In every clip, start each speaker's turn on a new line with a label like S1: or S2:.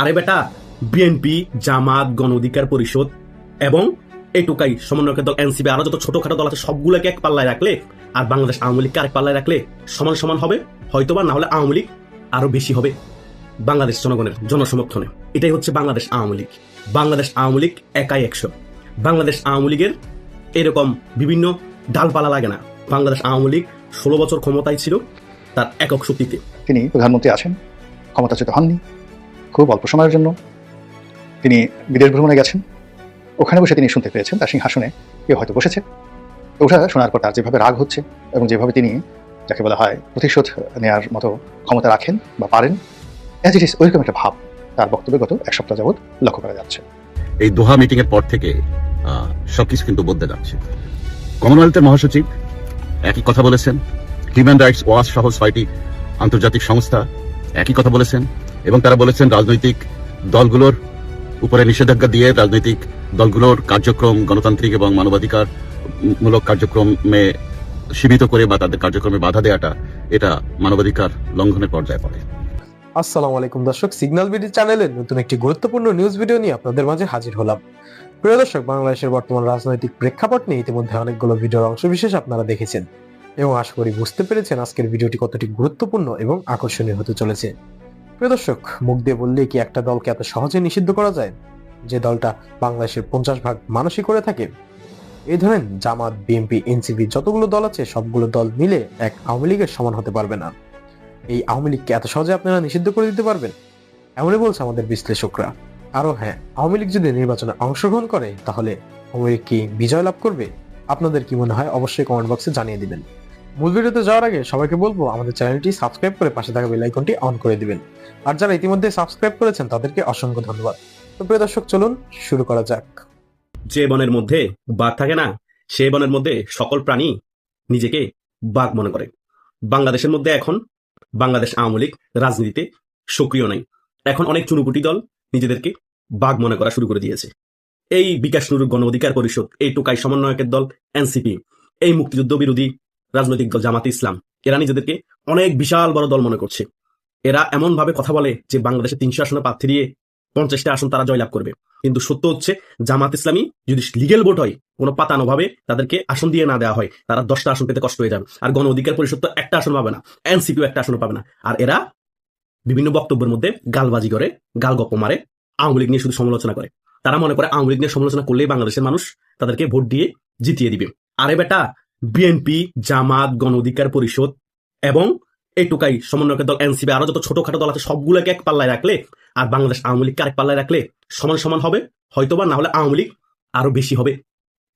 S1: আরে বেটা বিএনপি জামাত, গণ অধিকার পরিষদ এবং এই টোকাই সমন্বয়কের দল এনসিপি আরও যত ছোটখাটো দল আছে, সবগুলোকে এক পাল্লায় রাখলে আর বাংলাদেশ আওয়ামী লীগকে আরেক পাল্লায় রাখলে সমান সমান হবে, হয়তোবা না হলে আওয়ামী লীগ আরও বেশি হবে বাংলাদেশ জনগণের জনসমর্থনে। এটাই হচ্ছে বাংলাদেশ আওয়ামী লীগ। বাংলাদেশ আওয়ামী লীগ একাই একশো। বাংলাদেশ আওয়ামী লীগের এরকম বিভিন্ন ডালপালা লাগে না। বাংলাদেশ আওয়ামী লীগ ষোলো বছর ক্ষমতায় ছিল, তার একক শক্তিতে।
S2: তিনি প্রধানমন্ত্রী আছেন, ক্ষমতাচ্যুত হননি। খুব অল্প সময়ের জন্য। তিনি বিদেশ ভ্রমণে গেছেন। ওখানে বসে তিনি শুনতে পেয়েছেন তার সিংহাসনে কেউ হয়তো বসেছে। ওটা শোনার পর তার যেভাবে রাগ হচ্ছে এবং যেভাবে তিনি যাকে বলা হয় প্রতিশোধ নেওয়ার মতো ক্ষমতা রাখেন বা পারেন অ্যাজ ইট ইস ওইরকম একটা ভাব তার বক্তব্যে গত এক সপ্তাহ যাবৎ লক্ষ্য করা যাচ্ছে।
S3: এই দোহা মিটিং এর পর থেকে সবকিছু কিন্তু বদলে যাচ্ছে। কমনওয়েলথের মহাসচিব একই কথা বলেছেন। হিউম্যান রাইটস ওয়াচ সহ ছয়টি আন্তর্জাতিক সংস্থা একই কথা বলেছেন। এবং তারা বলেছেন রাজনৈতিক দলগুলোর উপরে নিষেধাজ্ঞা দিয়ে রাজনৈতিক দলগুলোর কার্যক্রম, গণতান্ত্রিক এবং মানবাধিকার মূলক কার্যক্রমে সীমিত করে বা তাদের কার্যক্রমে বাধা দেওয়াটা এটা মানবাধিকার লঙ্ঘনের পর্যায়ে পড়ে।
S4: আসসালামু আলাইকুম দর্শক, সিগন্যাল বিডি চ্যানেলের নতুন একটি গুরুত্বপূর্ণ নিউজ ভিডিও নিয়ে আপনাদের মাঝে হাজির হলাম। প্রিয় দর্শক, বাংলাদেশের বর্তমান রাজনৈতিক প্রেক্ষাপট নিয়ে ইতিমধ্যে অনেকগুলো ভিডিওর অংশবিশেষ আপনারা দেখেছেন এবং আশা করি বুঝতে পেরেছেন আজকের ভিডিওটি কতটি গুরুত্বপূর্ণ এবং আকর্ষণীয় হতে চলেছে। প্রিয় দর্শক, মুখ দিয়ে বললে কি একটা দলকে এত সহজে নিষিদ্ধ করা যায়? যে দলটা বাংলাদেশের পঞ্চাশ ভাগ মানুষই করে থাকে? এই ধরেন জামাত, বিএনপি, এনসিপি যতগুলো দল আছে, সবগুলো দল মিলে এক আওয়ামী লীগের সমান হতে পারবে না। এই আওয়ামী লীগকে এত সহজে আপনারা নিষিদ্ধ করে দিতে পারবেন? এমনই বলছে আমাদের বিশ্লেষকরা। আরও হ্যাঁ আওয়ামী লীগ যদি নির্বাচনে অংশগ্রহণ করে, তাহলে আওয়ামী লীগ কি বিজয় লাভ করবে? আপনাদের কি মনে হয়? অবশ্যই কমেন্ট বক্সে জানিয়ে দিবেন। মূল ভিডিওতে যাওয়ার আগে সবাইকে বলব, আমাদের চ্যানেলটি সাবস্ক্রাইব করে পাশে থাকা বেল আইকনটি অন করে দিবেন। আর যারা ইতিমধ্যে সাবস্ক্রাইব করেছেন, তাদেরকে অসংখ্য ধন্যবাদ। তো প্রিয় দর্শক, চলুন শুরু করা যাক।
S1: যে বনের মধ্যে বাঘ থাকে না, সে বনের মধ্যে সকল প্রাণী নিজেকে বাঘ মনে করে। বাংলাদেশের মধ্যে এখন বাংলাদেশ আওয়ামী লীগ রাজনীতিতে সক্রিয় নাই। এখন অনেক চুনুপুটি দল নিজেদেরকে বাঘ মনে করা শুরু করে দিয়েছে। এই বিকাশ নুরু গণ অধিকার পরিষদ, এই টোকাই সমন্বয়কের দল, এনসিপি, এই মুক্তিযুদ্ধ বিরোধী রাজনৈতিক দল জামাতে ইসলাম, এরা নিজেদেরকে অনেক বিশাল বড় দল মনে করছে। এরা এমন ভাবে কথা বলে যে বাংলাদেশে তিনশো আসনে প্রার্থী দিয়ে পঞ্চাশটা আসন তারা জয়লাভ করবে। কিন্তু সত্য হচ্ছে, জামাত ইসলামী যদি লিগেল ভোট হয়, কোনো পাতানো ভাবে তাদেরকে আসন দিয়ে না দেওয়া হয়, তারা দশটা আসন পেতে কষ্ট হয়ে যাবে। আর গণ অধিকার পরিষদ তো একটা আসন পাবে না, এনসিপিও একটা আসন পাবে না। আর এরা বিভিন্ন বক্তব্যের মধ্যে গালবাজি করে, গাল গপ্প মারে, আওয়ামী লীগ নিয়ে শুধু সমালোচনা করে। তারা মনে করে আওয়ামী লীগ নিয়ে সমালোচনা করলেই বাংলাদেশের মানুষ তাদেরকে ভোট দিয়ে জিতিয়ে দিবে। আরে বেটা বিএনপি জামাত গণ অধিকার পরিষদ এবং এই টোকাই সমন্বয়কের দল এনসিপি আরও যত ছোটখাটো দল আছে, সবগুলোকে এক পাল্লায় রাখলে আর বাংলাদেশ আওয়ামী লীগকে আরেক পাল্লায় রাখলে সমান সমান হবে, হয়তোবা না হলে আওয়ামী লীগ আরও বেশি হবে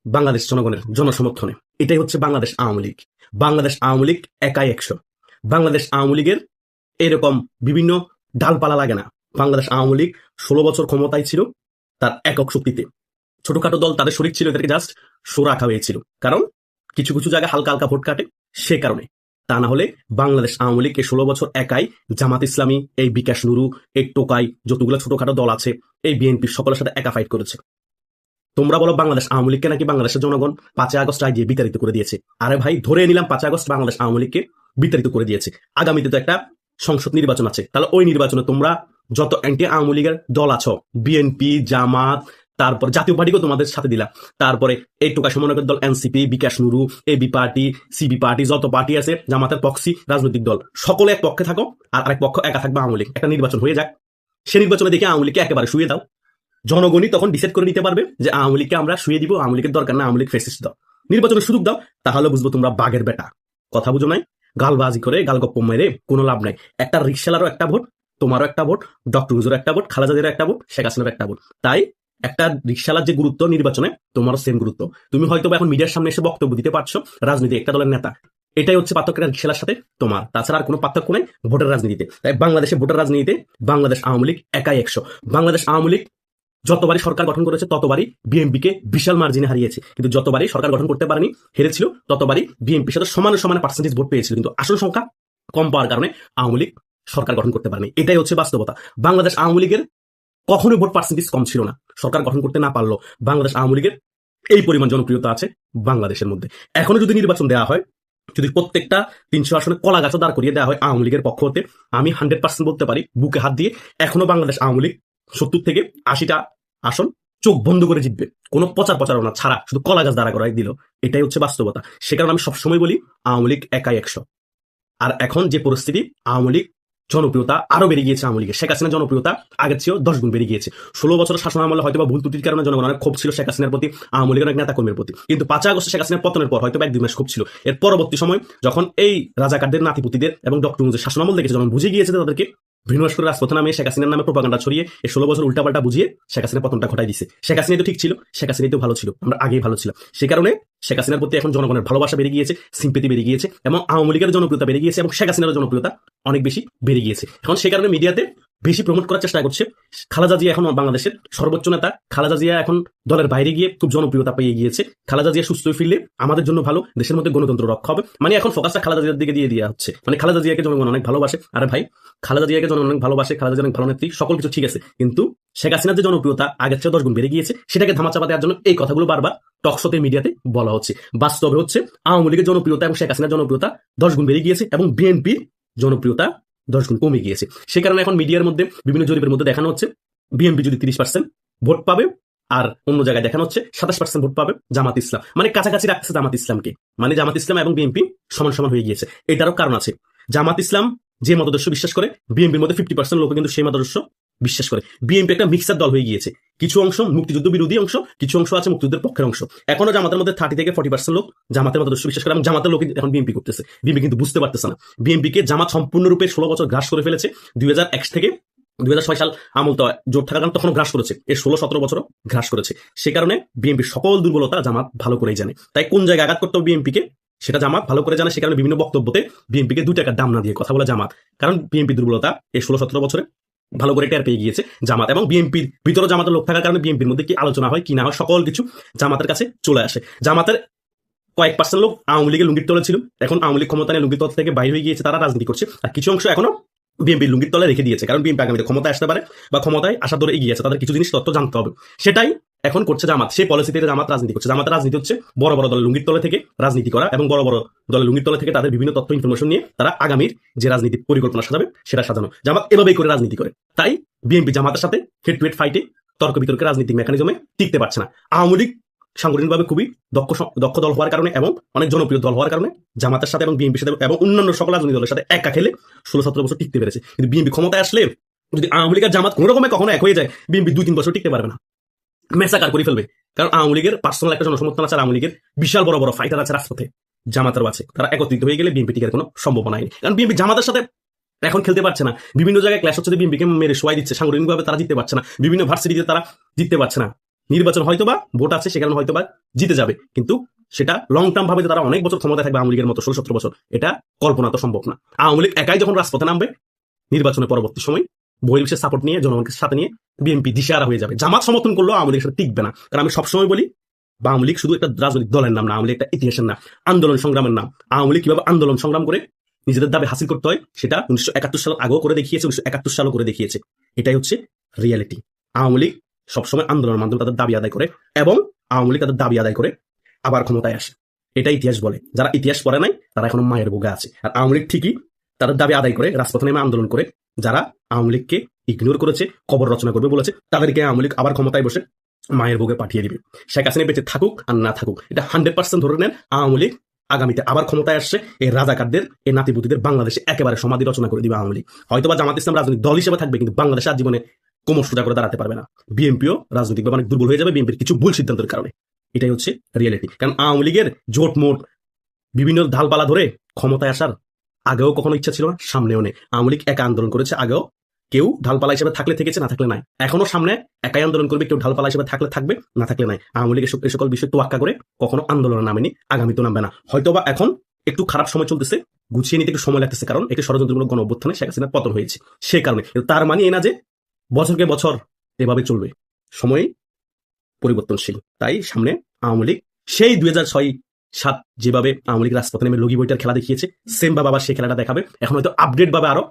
S1: বাংলাদেশ জনগণের জনসমর্থনে। এটাই হচ্ছে বাংলাদেশ আওয়ামী লীগ। বাংলাদেশ আওয়ামী লীগ একাই একশো। বাংলাদেশ আওয়ামী লীগের এরকম বিভিন্ন ডালপালা লাগে না। বাংলাদেশ আওয়ামী লীগ ষোলো বছর ক্ষমতায় ছিল তার একক শক্তিতে। ছোটখাটো দল তাদের শরিক ছিল, এদেরকে জাস্ট শো রাখা হয়েছিল কারণ কিছু কিছু জায়গায় হালকা হালকা ভোট কাটে, সে কারণে। তা না হলে বাংলাদেশ আওয়ামী লীগ এই ষোলো বছর একাই জামাত ইসলামী, এই বিকাশ নুরু, এই টোকাই, যতগুলো ছোটখাটো দল আছে, এই বিএনপি সকলের সাথে একা ফাইট করেছে। তোমরা বলো বাংলাদেশ আওয়ামী লীগকে নাকি বাংলাদেশের জনগণ পাঁচই আগস্ট রায় দিয়ে বিতাড়িত করে দিয়েছে? আরে ভাই, ধরে নিলাম পাঁচই আগস্ট বাংলাদেশ আওয়ামী লীগকে বিতাড়িত করে দিয়েছে। আগামীতে তো একটা সংসদ নির্বাচন আছে। তাহলে ওই নির্বাচনে তোমরা যত অ্যান্টি আওয়ামী লীগের দল আছো, বিএনপি, জামাত তারপর জাতীয় পার্টিকেও তোমাদের সাথে দিলাম। তারপরে এই টোকা সমন্বয়কের দল এনসিপি, বিকাশ Nuru AB party CB party, যত পার্টি আছে, জামাতের পক্ষি রাজনৈতিক দল, সকলে এক পক্ষে থাকো আর আরেক পক্ষ একা থাকবে আওয়ামী লীগ। একটা নির্বাচন হয়ে যাক। সে নির্বাচনে দেখে আওয়ামী লীগকে একেবারে শুয়ে দাও। জনগণই তখন ডিসাইড করে নিতে পারবে যে আওয়ামী লীগকে আমরা শুয়ে দিব, আওয়ামী লীগের দরকার না, আওয়ামী লীগ ফেসিস দাও নির্বাচনের সুযোগ দাও, তাহলে বুঝব তোমরা বাঘের বেটা। কথা বুঝো নাই? গালবাজি করে গালগপ্প মেরে কোনো লাভ নাই। একটা রিক্সালারও একটা ভোট, তোমারও একটা ভোট, ডক্টর হুজুর একটা ভোট খালাজাদের একটা ভোট, শেখ হাসিনার একটা ভোট। তাই একটা রিক্সালার যে গুরুত্ব নির্বাচনে, তোমারও সেম গুরুত্ব। তুমি হয়তো এখন মিডিয়ার সামনে এসে বক্তব্য দিতে পারছ, রাজনীতি একটা দলের নেতা। এটাই হচ্ছে পার্থক্য রিক্সালার সাথে তোমার। তাছাড়া আর কোনো পার্থক্য নেই ভোটের রাজনীতিতে। তাই বাংলাদেশে ভোটের রাজনীতিতে বাংলাদেশ আওয়ামী লীগ একাই একশো। বাংলাদেশ আওয়ামী লীগ যতবারই সরকার গঠন করেছে, ততবারই বিএনপিকে বিশাল মার্জিনে হারিয়েছে। কিন্তু যতবারই সরকার গঠন করতে পারেনি, হেরেছিল, ততবারই বিএনপির সাথে সমান সমান পার্সেন্টেজ ভোট পেয়েছিল। কিন্তু আসল সংখ্যা কম পাওয়ার কারণে আওয়ামী লীগ সরকার গঠন করতে পারেনি। এটাই হচ্ছে বাস্তবতা। বাংলাদেশ আওয়ামী লীগের কখনোই ভোট পার্সেন্টেজ কম ছিল না। সরকার গঠন করতে না পারল বাংলাদেশ আওয়ামী লীগের এই পরিমাণ জনপ্রিয়তা আছে বাংলাদেশের মধ্যে। এখনও যদি নির্বাচন দেওয়া হয়, যদি প্রত্যেকটা তিনশো আসনে কলা গাছও দাঁড় করিয়ে দেওয়া হয় আওয়ামী লীগের পক্ষ হতে, আমি হান্ড্রেড পার্সেন্ট বলতে পারি, বুকে হাত দিয়ে এখনও বাংলাদেশ আওয়ামী লীগ সত্তর থেকে আশিটা আসন চোখ বন্ধ করে জিতবে। কোনো প্রচার প্রচারণা ছাড়া, শুধু কলা গাছ দাঁড়া করাই দিল। এটাই হচ্ছে বাস্তবতা। সে কারণে আমি সবসময় বলি, আওয়ামী লীগ একাই একশো। আর এখন যে পরিস্থিতি, আওয়ামী লীগ জনপ্রিয়তা আরও বেড়ে গিয়েছে আওয়ামী লীগের। শেখ হাসিনার জনপ্রিয়তা আগের চেয়েও দশ গুণ বেড়ে গিয়েছে। ষোলো বছর শাসন আমলে হয়তো ভুল ত্রুটির কারণে জনগণ অনেক ক্ষোভ ছিল শেখ হাসিনার প্রতি, আওয়ামী লীগের অনেক নেতা কর্মীর প্রতি। কিন্তু পাঁচ আগস্ট শেখ হাসিনার পতনের পর হয়তো এক দুই মাস ক্ষোভ ছিল। এর পরবর্তী সময় যখন এই রাজাকারদের নাতিপুতিদের এবং ডক্টর মুজের শাসন আমল দেখেছে, যখন বুঝে গিয়েছে তাদেরকে ভিনবাস করে রাজপথে নামে শেখ হাসিনার নামে প্রপাগান্ডা ছড়িয়ে এই ষোলো বছর উল্টাপাল্টা বুঝিয়ে শেখ হাসিনার পতনটা ঘটাই দিছে। শেখ হাসিনা তো ঠিক ছিল, শেখ হাসিনা তো ভালো ছিল, আমরা আগেই ভালো ছিল সে কারণে শেখ হাসিনার প্রতি এখন জনগণের ভালোবাসা বেড়ে গিয়েছে, সিম্পেতি বেড়ে গিয়েছে এবং আওয়ামী লীগের জনপ্রিয়তা বেড়ে গিয়েছে এবং শেখ হাসিনার জনপ্রিয়তা অনেক বেশি বেড়ে গিয়েছে। এখন সে কারণে মিডিয়াতে বেশি প্রমোট করার চেষ্টা করছে। খালাজা জিয়া এখন বাংলাদেশের সর্বোচ্চ নেতা। খালাজা জিয়া এখন দলের বাইরে গিয়ে খুব জনপ্রিয়তা পেয়ে গিয়েছে। খালেদা জিয়া সুস্থ ফিরলে আমাদের জন্য ভালো, দেশের মধ্যে গণতন্ত্র রক্ষা হবে। মানে এখন ফোকাসটা খালেদা জিয়ার দিকে দিয়ে দেওয়া হচ্ছে। মানে খালেদা জিয়াকে জনগণ অনেক ভালোবাসে। আরে ভাই, খালেদা জিয়াকে জনগণ অনেক ভালোবাসে, খালেদা জিয়া অনেক ভালো নেত্রী, সকল কিছু ঠিক আছে। কিন্তু শেখ হাসিনার যে জনপ্রিয়তা, আগের চেয়ে দশ গুণ বেড়ে গিয়েছে, সেটাকে ধামাচাপা দেওয়ার জন্য এই কথাগুলো বারবার টকশোতে মিডিয়াতে বলা হচ্ছে। বাস্তবে হচ্ছে আওয়ামী লীগের জনপ্রিয়তা এবং শেখ হাসিনার জনপ্রিয়তা দশ গুণ বেড়ে গিয়েছে এবং বিএনপির জনপ্রিয়তা দশ গুণ কমে গিয়েছে। সে কারণে এখন মিডিয়ার মধ্যে বিভিন্ন জরিপের মধ্যে দেখানো হচ্ছে বিএনপি যদি তিরিশ পার্সেন্ট ভোট পাবে আর অন্য জায়গায় দেখানো হচ্ছে, সাতাশ পার্সেন্ট ভোট পাবে জামাত ইসলাম। মানে কাছাকাছি রাখছে জামাত ইসলামকে। মানে জামাত ইসলাম এবং বিএনপি সমান সমান হয়ে গিয়েছে। এটারও কারণ আছে। জামাত ইসলাম যে মতাদর্শ বিশ্বাস করে বিএনপির মধ্যে ফিফটি পার্সেন্ট লোক কিন্তু সেই মতাদর্শ বিশ্বাস করে। বিএনপি একটা মিক্সার দল হয়ে গিয়েছে। কিছু অংশ মুক্তিযুদ্ধ বিরোধী অংশ, কিছু অংশ আছে মুক্তিযুদ্ধের পক্ষের অংশ। এখনও জামাতের মধ্যে থার্টি থেকে ফর্টি পার্সেন্ট লোক জামাতের মতাদর্শ বিশ্বাস করে। এবং জামাতের লোক এখন বিএনপি করতেছে। বিএনপি কিন্তু বুঝতে পারতেছে না। বিএনপিকে জামাত সম্পূর্ণরূপে ষোলো বছর গ্রাস করে ফেলেছে। দুই হাজার এক থেকে দুই হাজার ছয় সাল আমল জোট থাকার কারণে তখনও গ্রাস করেছে। এর ষোলো সতেরো বছরও গ্রাস করেছে। সে কারণে বিএনপির সকল দুর্বলতা জামাত ভালো করেই জানে। তাই কোন জায়গায় আঘাত করতে হবে বিএনপিকে সেটা জামাত ভালো করে জানে। সে কারণে বিভিন্ন বক্তব্যতে বিএনপিকে দুই টাকার দাম না দিয়ে কথা বলে জামাত। কারণ বিএনপি দুর্বলতা এই ষোলো সতেরো বছরে ভালো করে টের পেয়ে গিয়েছে জামাত এবং বিএনপির ভিতরে জামাতের লোক থাকার কারণে বিএনপির মধ্যে কি আলোচনা হয়, কি না হয়, সকল কিছু জামাতের কাছে চলে আসে। জামাতের কয়েক পার্সেন্ট লোক আওয়ামী লীগের লুঙ্গির তলে ছিল। এখন আওয়ামী লীগ ক্ষমতা নিয়ে লুঙ্গির তল থেকে বাইরে হয়ে গিয়েছে, তারা রাজনীতি করছে। আর কিছু অংশ এখনও বিএনপির লুঙ্গির তলে রেখে দিয়েছে, কারণ বিএনপি আগামীতে ক্ষমতায় আসতে পারে বা ক্ষমতায় আসার ধরে এগিয়ে আছে, তাদের কিছু জিনিস তথ্য জানতে হবে। সেটাই এখন করছে জামাত। সেই পলিসিতে জামাত রাজনীতি করছে। জামাতের রাজনীতি হচ্ছে বড় বড় দলের লুঙ্গির তলে থেকে রাজনীতি করা এবং বড় বড় দলের লুঙ্গির তলে থেকে তাদের বিভিন্ন তথ্য ইনফরমেশন নিয়ে তারা আগামীর যে রাজনীতি পরিকল্পনা সাজাবে, সেটা সাজানো। জামাত এভাবেই করে রাজনীতি করে। তাই বিএনপি জামাতের সাথে হেড টু হেড ফাইটে তর্ক বিতর্কে রাজনৈতিক মেকানিজমে টিকতে পারছে না। আওয়ামী লীগ সাংগঠনিকভাবে খুবই দক্ষ দক্ষ দল হওয়ার কারণে এবং অনেক জনপ্রিয় দল হওয়ার কারণে জামাতের সাথে এবং বিএনপির সাথে এবং অন্যান্য সকল রাজনৈতিক দলের সাথে একা খেলে ষোলো সতেরো বছর টিকতে পেরেছে। কিন্তু বিএনপি ক্ষমতায় আসলে যদি আওয়ামী লীগের জামাত কোনো রকমে কখনো এক হয়ে যায়, বিএনপি দুই তিন বছর টিকতে পারবে না। মেসাকার করে ফেলবে। কারণ আওয়ামী লীগের পার্সোনাল একটা জনসমর্থন আছে আওয়ামী লীগের বিশাল বড় বড় ফাইটার আছে রাজপথে। জামাতেরও আছে। তারা একত্রিত হয়ে গেলে বিএনপি টিকার কোনো সম্ভাবনা নেই। কারণ বিএনপি জামাতের সাথে এখন খেলতে পারছে না। বিভিন্ন জায়গায় ক্লাস হচ্ছে বিএনপিকে মেরে শোয়াই দিচ্ছে। সাংগঠনিকভাবে তারা জিততে পারছে না। বিভিন্ন ভার্সিটিতে তারা জিততে পারছে না। নির্বাচন হয়তোবা, ভোট আছে, সেখানে হয়তোবা জিতে যাবে। কিন্তু সেটা লং টার্ম ভাবে তারা অনেক বছর ক্ষমতায় থাকবে আওয়ামী লীগের মতো, ষোলো সতেরো বছর, এটা কল্পনা তো সম্ভব না। আওয়ামী লীগ একাই যখন রাজপথে নামবে, নির্বাচনের পরবর্তী সময় বহির্বিশ্বের সাপোর্ট নিয়ে জনগণকে সাথে নিয়ে বিএনপি দিশারা হয়ে যাবে। জামাত সমর্থন করলেও আওয়ামী লীগের সাথে টিকবে না। কারণ আমি সবসময় বলি আওয়ামী লীগ শুধু একটা রাজনৈতিক দলের নাম না, আওয়ামী লীগ একটা ইতিহাসের নাম, আন্দোলন সংগ্রামের নাম। আওয়ামী লীগ কীভাবে আন্দোলন সংগ্রাম করে নিজেদের দাবি হাসিল করতে হয়, সেটা উনিশশো একাত্তর সাল আগেও করে দেখিয়েছে, উনিশশো একাত্তর সালও করে দেখিয়েছে। এটাই হচ্ছে রিয়ালিটি আওয়ামী লীগ সবসময় আন্দোলনের মাধ্যমে তাদের দাবি আদায় করে এবং আওয়ামী লীগ তাদের দাবি আদায় করে, আবার ক্ষমতায় আসে। এটা ইতিহাস বলে। যারা ইতিহাস পড়ে নাই, তারা এখনও মায়ের বুকে আছে। আর আওয়ামী লীগ ঠিকই তাদের দাবি আদায় করে, রাজপথে নেমে আন্দোলন করে। যারা আওয়ামী লীগকে ইগনোর করেছে, কবর রচনা করবে বলেছে, তাদেরকে আওয়ামী লীগ আবার ক্ষমতায় বসে মায়ের বুকে পাঠিয়ে দিবে। শেখ হাসিনা বেঁচে থাকুক আর না থাকুক, এটা হান্ড্রেড পার্সেন্ট ধরে নেন, আওয়ামী লীগ আগামীতে আবার ক্ষমতায় আসছে। এই রাজাকারদের এই নাতিপুতিদের বাংলাদেশে একেবারে সমাধি রচনা করে দিবে আওয়ামী লীগ। হয়তোবা জামাত ইসলাম রাজনৈতিক দল হিসেবে থাকবে, কিন্তু বাংলাদেশে আর জীবনে কোমর সোজা করে দাঁড়াতে পারবে না। বিএনপিও রাজনৈতিকভাবে অনেক দুর্বল হয়ে যাবে বিএনপির কিছু ভুল সিদ্ধান্তের কারণে। এটাই হচ্ছে রিয়েলিটি কারণ আওয়ামী লীগের জোট মোট বিভিন্ন ঢালপালা ধরে ক্ষমতায় আসার আগেও কখনো ইচ্ছা ছিল না, সামনেও নেই। আওয়ামী লীগ একা আন্দোলন করেছে আগেও। কেউ ঢালপালা হিসেবে থাকলে থেকেছে, না থাকলে নাই। এখনও সামনে একাই আন্দোলন করবে, কেউ ঢালপালা হিসেবে থাকলে থাকবে, না থাকলে নাই। আওয়ামী সব- এই সকল বিষয় তোয়াক্কা করে কখনো আন্দোলনে নামেনি আগামী তো নামবে না। হয়তোবা এখন একটু খারাপ সময় চলতেছে, গুছিয়ে নিতে একটু সময় লাগতেছে, কারণ একটি ষড়যন্ত্রমূলক গণ অভ্যুত্থানে শেখ হাসিনার পতন হয়েছে। সেই কারণে। তার মানে এই না যে বছরকে বছর এভাবে চলবে। সময় পরিবর্তনশীল। তাই সামনে আওয়ামী লীগ, সেই দুই হাজার ছয়, সাত যেভাবে আওয়ামী লীগ রাজপথে নেমে লগি বইটার খেলা দেখিয়েছে সেম ভাবে আবার সেই খেলাটা দেখাবে। এখন হয়তো আপডেট ভাবে আরও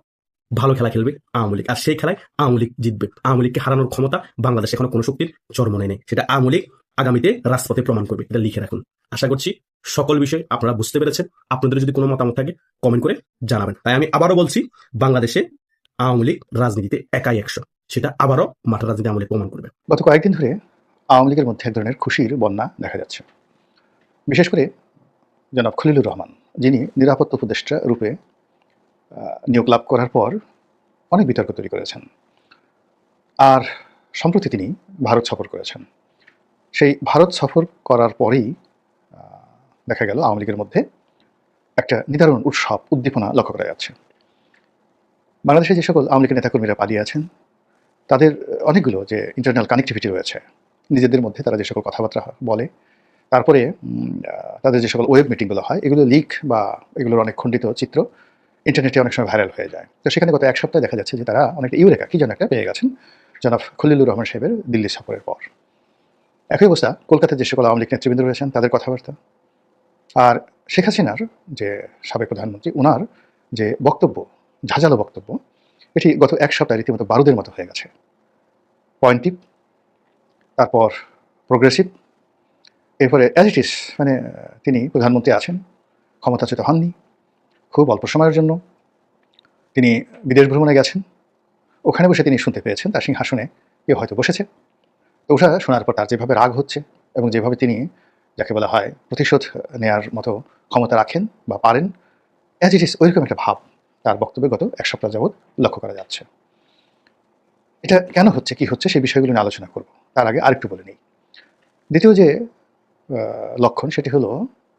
S1: ভালো খেলা খেলবে আওয়ামী লীগ। আর সেই খেলায় আওয়ামী লীগ জিতবে। আওয়ামী লীগকে হারানোর ক্ষমতা বাংলাদেশ এখনও কোনো শক্তির জন্ম নেই সেটা আওয়ামী লীগ আগামীতে রাজপথে প্রমাণ করবে। এটা লিখে রাখুন। আশা করছি সকল বিষয় আপনারা বুঝতে পেরেছেন। আপনাদের যদি কোনো মতামত থাকে কমেন্ট করে জানাবেন। তাই আমি আবারও বলছি, বাংলাদেশে আওয়ামী লীগ রাজনীতিতে একাই একশো। সেটা আবারও মাঠের রাজনীতি আমলে প্রমাণ করবে।
S2: গত কয়েকদিন ধরে আওয়ামী লীগের মধ্যে এক ধরনের খুশির বন্যা দেখা যাচ্ছে। বিশেষ করে জনাব খলিলুর রহমান, যিনি নিরাপত্তা উপদেষ্টা রূপে নিয়োগ লাভ করার পর অনেক বিতর্ক তৈরি করেছেন। আর সম্প্রতি তিনি ভারত সফর করেছেন। সেই ভারত সফর করার পরেই দেখা গেল আওয়ামী লীগের মধ্যে একটা নিদারুণ উৎসব, উদ্দীপনা লক্ষ্য করা যাচ্ছে। বাংলাদেশে যে সকল আওয়ামী লীগের নেতাকর্মীরা পালিয়ে আছেন তাদের, অনেকগুলো যে ইন্টারনাল কানেক্টিভিটি রয়েছে, নিজেদের মধ্যে তারা যে সকল কথাবার্তা বলে। তারপরে তাদের যে সকল ওয়েব মিটিংগুলো হয়, এগুলো লিক বা এগুলোর অনেক খণ্ডিত চিত্র ইন্টারনেটে অনেক সময় ভাইরাল হয়ে যায়। তো সেখানে গত এক সপ্তাহে দেখা যাচ্ছে যে তারা অনেকটা ইউরেকা কী যেন একটা পেয়ে গেছেন, জনাব খলিলুর রহমান সাহেবের দিল্লি সফরের পর। একই অবস্থা, কলকাতার যে সকল আওয়ামী লীগ নেতৃবৃন্দ রয়েছেন, তাদের কথাবার্তা। আর শেখ হাসিনার যে সাবেক প্রধানমন্ত্রী ওনার যে বক্তব্য, ঝাঁঝালো বক্তব্য এটি গত এক সপ্তাহে রীতিমতো বারুদের মতো হয়ে গেছে। পয়েন্টিভ, তারপর প্রোগ্রেসিভ, এরপরে অ্যাজ ইট মানে তিনি প্রধানমন্ত্রী আছেন, ক্ষমতাচ্যুত হননি, খুব অল্প সময়ের জন্য। তিনি বিদেশ ভ্রমণে গেছেন, ওখানে বসে তিনি শুনতে পেয়েছেন তার সিংহাসনে কেউ হয়তো বসেছে। তো ওটা শোনার পর তার যেভাবে রাগ হচ্ছে এবং যেভাবে তিনি যাকে বলা হয় প্রতিশোধ নেয়ার মতো ক্ষমতা রাখেন বা পারেন অ্যাজ ইট ইস ওইরকম একটা ভাব তার বক্তব্যে গত এক সপ্তাহ যাবৎ লক্ষ্য করা যাচ্ছে। এটা কেন হচ্ছে, কি হচ্ছে সেই বিষয়গুলো নিয়ে আলোচনা করব। তার আগে আরেকটু বলে নিই। দ্বিতীয় যে লক্ষণ সেটি হলো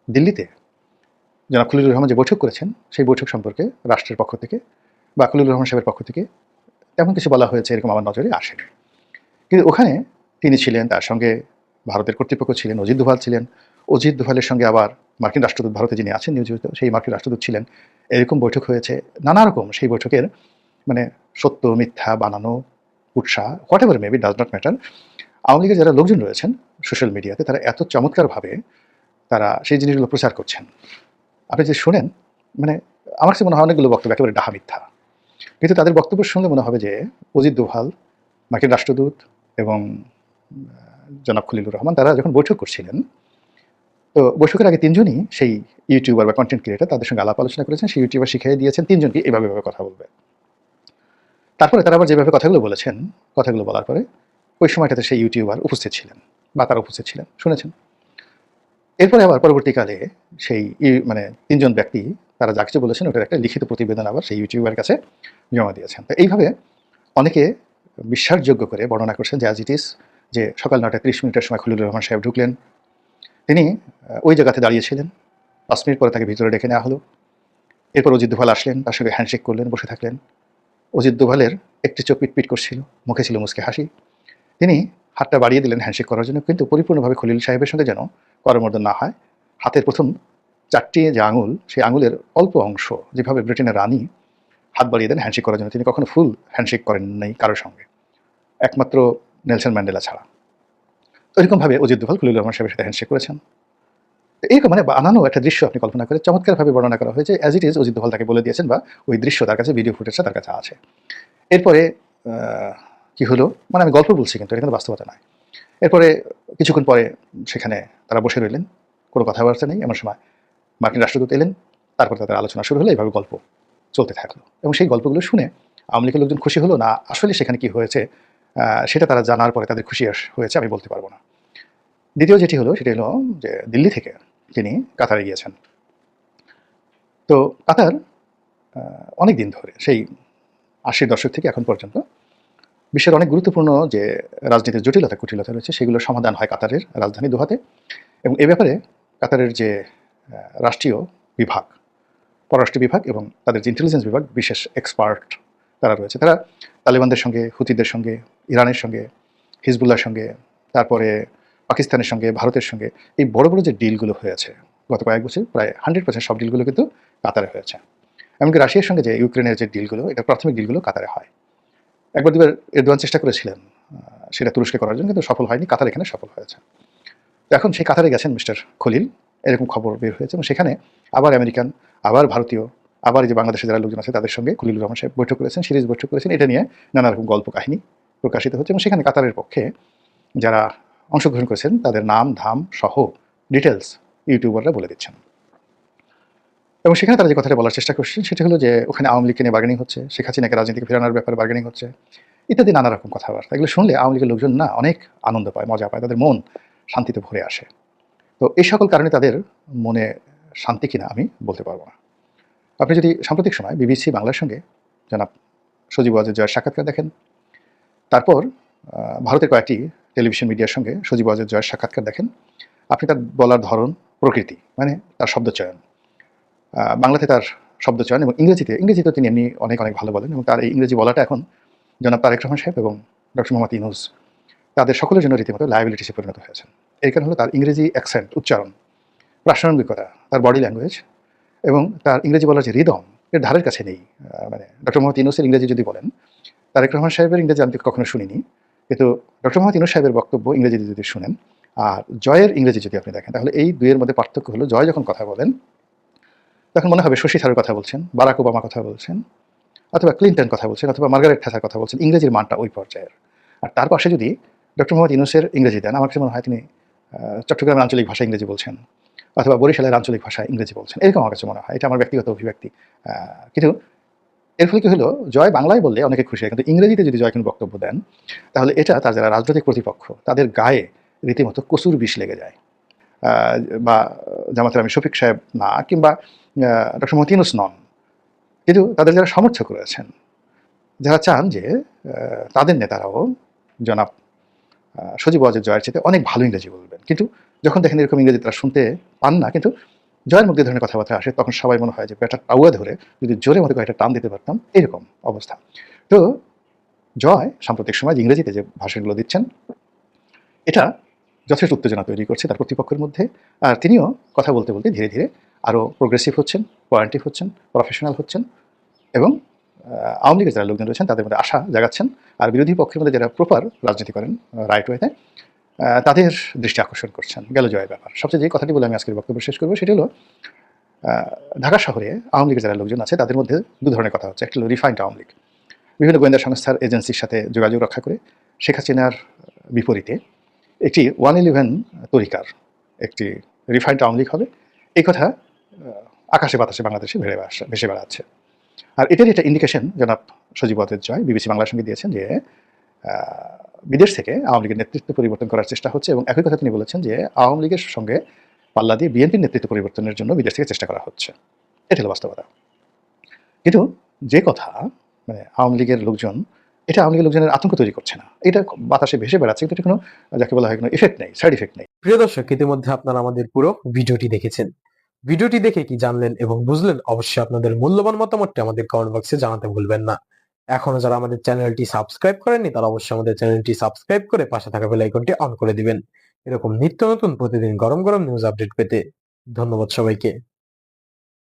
S2: দিল্লিতে জনাব খলিলুর রহমান যে বৈঠক করেছেন, সেই বৈঠক সম্পর্কে রাষ্ট্রের পক্ষ থেকে বা খলিলুর রহমান সাহেবের পক্ষ থেকে তেমন কিছু বলা হয়েছে, এরকম আমার নজরে আসেনি। কিন্তু ওখানে তিনি ছিলেন, তার সঙ্গে ভারতের কর্তৃপক্ষ ছিলেন, অজিত দোভাল ছিলেন। অজিত দোভালের সঙ্গে আবার মার্কিন রাষ্ট্রদূত ভারতে যিনি আছেন, নিয়োজিত সেই মার্কিন রাষ্ট্রদূত ছিলেন। এরকম বৈঠক হয়েছে, নানা রকম সেই বৈঠকের মানে সত্য, মিথ্যা, বানানো উৎসাহ whatever maybe does not matter Awami লীগের যারা লোকজন রয়েছেন সোশ্যাল মিডিয়াতে তারা এত চমৎকারভাবে তারা সেই জিনিসগুলো প্রচার করছেন। আপনি যে শোনেন মানে আমার কাছে মনে হয় অনেকগুলো বক্তব্য একেবারে ডাহা মিথ্যা। কিন্তু তাদের বক্তব্য শুনলে মনে হবে যে অজিত দোভাল, মার্কিন রাষ্ট্রদূত এবং জনাব খলিলুর রহমান, তারা যখন বৈঠক করছিলেন তো বৈঠকের আগে তিনজনই সেই ইউটিউবার বা কন্টেন্ট ক্রিয়েটার তাদের সঙ্গে আলাপ আলোচনা করেছেন, সেই ইউটিউবার শিখিয়ে দিয়েছেন, তিনজনকে এভাবে এভাবে কথা বলবে। তারপরে তারা আবার যেভাবে কথাগুলো বলেছেন, কথাগুলো বলার পরে ওই সময়টাতে সেই ইউটিউবার উপস্থিত ছিলেন বা তারা উপস্থিত ছিলেন, শুনেছেন। এরপরে আবার পরবর্তীকালে সেই মানে তিনজন ব্যক্তি তারা যা কিছু বলেছেন ওটার একটা লিখিত প্রতিবেদন আবার সেই ইউটিউবের কাছে জমা দিয়েছেন। তো এইভাবে অনেকে বিশ্বাসযোগ্য করে বর্ণনা করছেন যে অ্যাজ ইট ইস যে সকাল নটা ত্রিশ মিনিটের সময় খলিলুর রহমান সাহেব ঢুকলেন তিনি ওই জায়গাতে দাঁড়িয়েছিলেন। পাঁচ মিনিট পরে তাকে ভিতরে ডেকে নেওয়া হলো। এরপর অজিত দুভাল আসলেন, তার সঙ্গে হ্যান্ডশেক করলেন, বসে থাকলেন। অজিত দোভালের একটি চোখ পিটপিট করছিল, মুখে ছিল মুসকে হাসি। তিনি হাতটা বাড়িয়ে দিলেন হ্যান্ডশেক করার জন্য, কিন্তু পরিপূর্ণভাবে খলিল সাহেবের সঙ্গে যেন করমর্দন না হয়, হাতের প্রথম চারটি যে আঙুল, সেই আঙুলের অল্প অংশ, যেভাবে ব্রিটেনের রানী হাত বাড়িয়ে দেন হ্যান্ডশেক করার জন্য, তিনি কখনো ফুল হ্যান্ডশেক করেন নাই কারোর সঙ্গে। একমাত্র নেলসন ম্যান্ডেলা ছাড়া। এরকমভাবে অজিত দোভাল খলিল রহমান সাহেবের সাথে হ্যান্ডশেক করেছেন। এরকম মানে বানানো একটা দৃশ্য আপনি কল্পনা করে চমৎকারভাবে বর্ণনা করা হয়েছে as it is Ajit Doval তাকে বলে দিয়েছেন বা ওই দৃশ্য তার কাছে ভিডিও ফুটেজটা তার কাছে আছে। এরপরে কি হলো? মানে আমি গল্প বলছি কিন্তু, এটা কিন্তু বাস্তবতা নয়। এরপরে কিছুক্ষণ পরে সেখানে তারা বসে রইলেন, কোনো কথাবার্তা নেই, এমন সময় মার্কিন রাষ্ট্রদূত এলেন, তারপর তাদের আলোচনা শুরু হলো, এইভাবে গল্প চলতে থাকল। এবং সেই গল্পগুলো শুনে আওয়ামী লীগের লোকজন খুশি হলো, না, আসলে সেখানে কি হয়েছে সেটা তারা জানার পরে তাদের খুশি হয়েছে, আমি বলতে পারব না। দ্বিতীয় যেটি হলো, সেটি হলো যে দিল্লি থেকে তিনি কাতারে গিয়েছেন। তো কাতার অনেক দিন ধরে, সেই আশির দশক থেকে এখন পর্যন্ত, বিশ্বের অনেক গুরুত্বপূর্ণ যে রাজনীতির জটিলতা, কুটিলতা রয়েছে সেগুলোর সমাধান হয় কাতারের রাজধানী দোহাতে। এবং এ ব্যাপারে কাতারের যে রাষ্ট্রীয় বিভাগ, পররাষ্ট্র বিভাগ এবং তাদের যে ইন্টেলিজেন্স বিভাগ, বিশেষ এক্সপার্ট তারা রয়েছে। তারা তালেবানদের সঙ্গে, হুতিদের সঙ্গে, ইরানের সঙ্গে হিজবুল্লার সঙ্গে, তারপরে পাকিস্তানের সঙ্গে, ভারতের সঙ্গে এই বড় বড় যে ডিলগুলো হয়েছে গত কয়েক বছর প্রায় হান্ড্রেড পার্সেন্ট সব ডিলগুলো কিন্তু কাতারে হয়েছে এমনকি রাশিয়ার সঙ্গে যে ইউক্রেনের যে ডিলগুলো, এটা প্রাথমিক ডিলগুলো কাতারে হয়। একবার দুবার এরদোয়ান চেষ্টা করেছিলেন সেটা তুরস্কে করার জন্য, কিন্তু সফল হয়নি, কাতার এখানে সফল হয়েছে। তো এখন সেই কাতারে গেছেন মিস্টার খলিল, এরকম খবর বের হয়েছে এবং সেখানে আবার আমেরিকান, আবার ভারতীয় আবার যে বাংলাদেশের যারা লোকজন আছে তাদের সঙ্গে খলিলুর রহমান সাহেব বৈঠক করেছেন, সিরিজ বৈঠক করেছেন, এটা নিয়ে নানা রকম গল্প কাহিনী প্রকাশিত হচ্ছে এবং সেখানে কাতারের পক্ষে যারা অংশগ্রহণ করেছেন তাদের নাম, ধাম সহ ডিটেলস ইউটিউবাররা বলে দিচ্ছেন। এবং সেখানে তারা যে কথাটা বলার চেষ্টা করছেন সেটা হলো যে ওখানে আওয়ামী লীগকে নিয়ে বার্গেনিং হচ্ছে, শেখ হাসিনাকে রাজনীতিকে ফেরানোর ব্যাপারে বার্গেনিং হচ্ছে, ইত্যাদি নানা রকম কথাবার্তা। এগুলো শুনলে আওয়ামী লীগের লোকজন না অনেক আনন্দ পায়, মজা পায়, তাদের মন শান্তিতে ভরে আসে। তো এই সকল কারণে তাদের মনে শান্তি কিনা আমি বলতে পারব না। আপনি যদি সাম্প্রতিক সময় বিবিসি বাংলার সঙ্গে জনাব সজীব ওয়াজের জয়ের সাক্ষাৎকার দেখেন তারপর ভারতের কয়েকটি টেলিভিশন মিডিয়ার সঙ্গে সজীব ওয়াজের জয়ের সাক্ষাৎকার দেখেন আপনি তার বলার ধরন প্রকৃতি মানে তার শব্দচয়ন আহ, বাংলাতে তার শব্দচয়ন এবং ইংরেজিতে ইংরেজিতে তিনি এমনি অনেক অনেক ভালো বলেন এবং তার এই ইংরেজি বলাটা এখন জনাব তারেক রহমান সাহেব এবং ডক্টর মোহাম্মদ ইনুস তাদের সকলের জন্য রীতিমতো লায়াবিলিটিসে পরিণত হয়েছেন। এর কারণ হলো তার ইংরেজি অ্যাকসেন্ট উচ্চারণ প্রাসঙ্গিকতা তার বডি ল্যাঙ্গুয়েজ এবং তার ইংরেজি বলার যে রিদম এর ধারের কাছে নেই। মানে ডক্টর মোহাম্মদ ইনুসের ইংরেজি যদি বলেন তারেক রহমান সাহেবের ইংরেজি আমি কখনো শুনিনি। কিন্তু ডক্টর মোহাম্মদ ইনুস সাহেবের বক্তব্য ইংরেজিতে যদি শুনেন, আর জয়ের ইংরেজি যদি আপনি দেখেন, তাহলে এই দুইয়ের মধ্যে পার্থক্য হলো, জয় যখন কথা বলেন, তখন মনে হবে শশী থারুর কথা বলছেন, বারাক ওবামা কথা বলছেন, অথবা ক্লিন্টন কথা বলছেন, অথবা মার্গারেট থ্যাচার কথা বলছেন, ইংরেজির মানটা ওই পর্যায়ের। আর তার পাশে যদি ডক্টর মোহাম্মদ ইনুসের ইংরেজি দেন, আমার কাছে মনে হয় তিনি চট্টগ্রামের আঞ্চলিক ভাষা ইংরেজি বলছেন। অথবা বরিশালের আঞ্চলিক ভাষায় ইংরেজি বলছেন, এরকম আমার কাছে মনে হয়। এটা আমার ব্যক্তিগত অভিব্যক্তি। কিন্তু এর ফলে কি হলো? জয় বাংলায় বললে অনেকে খুশি হয়, কিন্তু ইংরেজিতে যদি জয় কোনো বক্তব্য দেন, তাহলে এটা তার যারা রাজনৈতিক প্রতিপক্ষ, তাদের গায়ে রীতিমতো কসুর বিষ লেগে যায়। বা জামাতের আমি শফিক সাহেব না, কিংবা ডক্টর মতিনুস নন, কিন্তু তাদের যারা সমর্থক রয়েছেন, যারা চান যে তাদের নেতারাও জনাব সজীব ওয়াজের জয়ের চেয়ে অনেক ভালো ইংরেজি বলবেন। কিন্তু যখন দেখেন এরকম ইংরেজি তারা শুনতে পান না, কিন্তু জয়ের মধ্যে ধরনের কথাবার্তা আসে, তখন সবাই মনে হয় যে পেটা টাউয়া ধরে যদি জোরে মতো কয়েকটা টান দিতে পারতাম, এরকম অবস্থা। তো জয় সাম্প্রতিক সময় ইংরেজিতে যে ভাষণগুলো দিচ্ছেন, এটা যথেষ্ট উত্তেজনা তৈরি করছে তার প্রতিপক্ষের মধ্যে। আর তিনিও কথা বলতে বলতে ধীরে ধীরে আরও প্রোগ্রেসিভ হচ্ছেন পয়েন্টিভ হচ্ছেন প্রফেশনাল হচ্ছেন এবং আওয়ামী লীগের যারা লোকজন রয়েছেন, তাদের মধ্যে আশা জাগাচ্ছেন আর বিরোধী পক্ষের মধ্যে যারা প্রপার রাজনীতি করেন রাইট ওয়েতে তাদের দৃষ্টি আকর্ষণ করছেন। গেল জয়ের ব্যাপার। সবচেয়ে যে কথাটি বলে আমি আজকের বক্তব্য শেষ করব, সেটি হলো ঢাকা শহরে আওয়ামী লীগের যারা লোকজন আছে, তাদের মধ্যে দু ধরনের কথা হচ্ছে। একটা হলো রিফাইন্ড আওয়ামী লীগ। বিভিন্ন গোয়েন্দা সংস্থার এজেন্সির সাথে যোগাযোগ রক্ষা করে শেখ হাসিনার বিপরীতে একটি ওয়ান ইলেভেন তরিকার একটি রিফাইন্ড আওয়ামী লীগ হবে। এই কথা আকাশে বাতাসে বাংলাদেশে ভেড়ে ভেসে বেড়াচ্ছে। আর এটারই একটা ইন্ডিকেশন জনাব সজীবতের জয়, বিবিসি বাংলার সঙ্গে দিয়েছেন যে বিদেশ থেকে আওয়ামী লীগের নেতৃত্ব পরিবর্তন করার চেষ্টা হচ্ছে এবং একই কথা তিনি বলেছেন যে, আওয়ামী লীগের সঙ্গে পাল্লা দিয়ে বিএনপির নেতৃত্ব পরিবর্তনের জন্য বিদেশ থেকে চেষ্টা করা হচ্ছে। এটা হলো বাস্তবতা। কিন্তু যে কথা মানে আওয়ামী লীগের লোকজন, এটা আওয়ামী লীগের লোকজনের আতঙ্ক তৈরি করছে না। এটা বাতাসে ভেসে বেড়াচ্ছে কিন্তু এটা কোনো, যাকে বলা হয় কোনো ইফেক্ট নেই সাইড এফেক্ট নেই।
S4: প্রিয় দর্শক, ইতিমধ্যে আপনারা আমাদের পুরো ভিডিওটি দেখেছেন। ভিডিওটি দেখে কি জানলেন এবং বুঝলেন, অবশ্যই আপনাদের মূল্যবান মতামতটি আমাদের কমেন্ট বক্সে জানাতে ভুলবেন না। এখনও যারা আমাদের চ্যানেলটি সাবস্ক্রাইব করেননি, তারা অবশ্যই আমাদের চ্যানেলটি সাবস্ক্রাইব করে পাশে থাকা বেল আইকনটি অন করে দিবেন। এরকম নিত্য নতুন প্রতিদিন গরম গরম নিউজ আপডেট পেতে ধন্যবাদ সবাইকে।